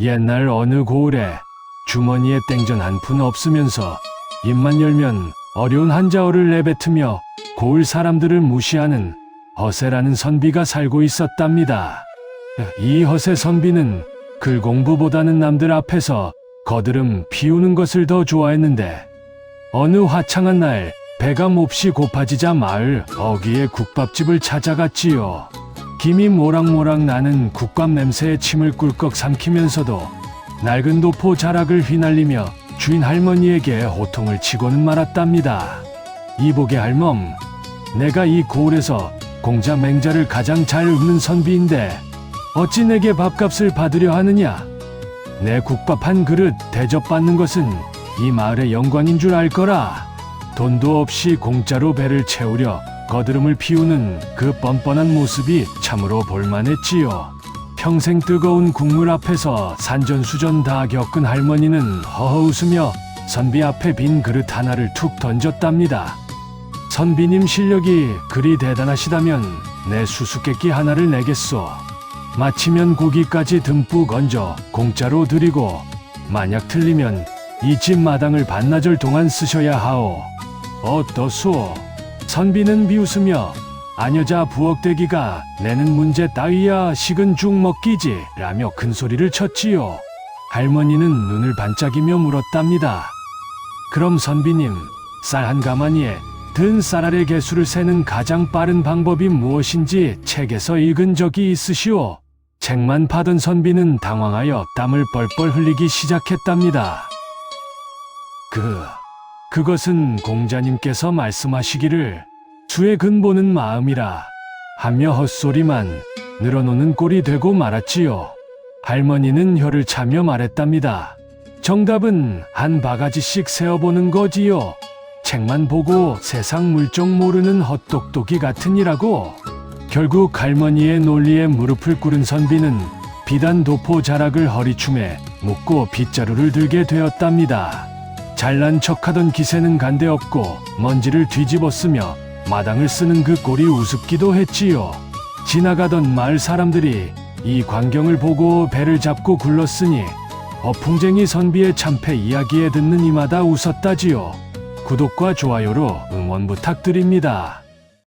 옛날 어느 고을에 주머니에 땡전 한 푼 없으면서 입만 열면 어려운 한자어를 내뱉으며 고을 사람들을 무시하는 허세라는 선비가 살고 있었답니다. 이 허세 선비는 글 공부보다는 남들 앞에서 거드름 피우는 것을 더 좋아했는데 어느 화창한 날 배가 몹시 고파지자 마을 어귀의 국밥집을 찾아갔지요. 김이 모락모락 나는 국밥 냄새에 침을 꿀꺽 삼키면서도 낡은 도포 자락을 휘날리며 주인 할머니에게 호통을 치고는 말았답니다. 이복의 할멈, 내가 이 고을에서 공자 맹자를 가장 잘 읊는 선비인데 어찌 내게 밥값을 받으려 하느냐? 내 국밥 한 그릇 대접받는 것은 이 마을의 영광인 줄 알 거라. 돈도 없이 공짜로 배를 채우려 거드름을 피우는 그 뻔뻔한 모습이 참으로 볼만했지요. 평생 뜨거운 국물 앞에서 산전수전 다 겪은 할머니는 허허 웃으며 선비 앞에 빈 그릇 하나를 툭 던졌답니다. 선비님 실력이 그리 대단하시다면 내 수수께끼 하나를 내겠소. 마치면 고기까지 듬뿍 얹어 공짜로 드리고 만약 틀리면 이 집 마당을 반나절 동안 쓰셔야 하오. 어떠소? 선비는 비웃으며 아녀자 부엌대기가 내는 문제 따위야 식은 죽 먹기지 라며 큰 소리를 쳤지요. 할머니는 눈을 반짝이며 물었답니다. 그럼 선비님, 쌀 한 가마니에 든 쌀알의 개수를 세는 가장 빠른 방법이 무엇인지 책에서 읽은 적이 있으시오. 책만 파던 선비는 당황하여 땀을 뻘뻘 흘리기 시작했답니다. 그, 그것은 공자님께서 말씀하시기를 수의 근본은 마음이라 하며 헛소리만 늘어놓는 꼴이 되고 말았지요. 할머니는 혀를 차며 말했답니다. 정답은 한 바가지씩 세어보는 거지요. 책만 보고 세상 물정 모르는 헛똑똑이 같으니라고. 결국 할머니의 논리에 무릎을 꿇은 선비는 비단 도포 자락을 허리춤에 묶고 빗자루를 들게 되었답니다. 잘난 척하던 기세는 간데없고 먼지를 뒤집어 쓰며 마당을 쓰는 그 꼴이 우습기도 했지요. 지나가던 마을 사람들이 이 광경을 보고 배를 잡고 굴렀으니 어풍쟁이 선비의 참패 이야기에 듣는 이마다 웃었다지요. 구독과 좋아요로 응원 부탁드립니다.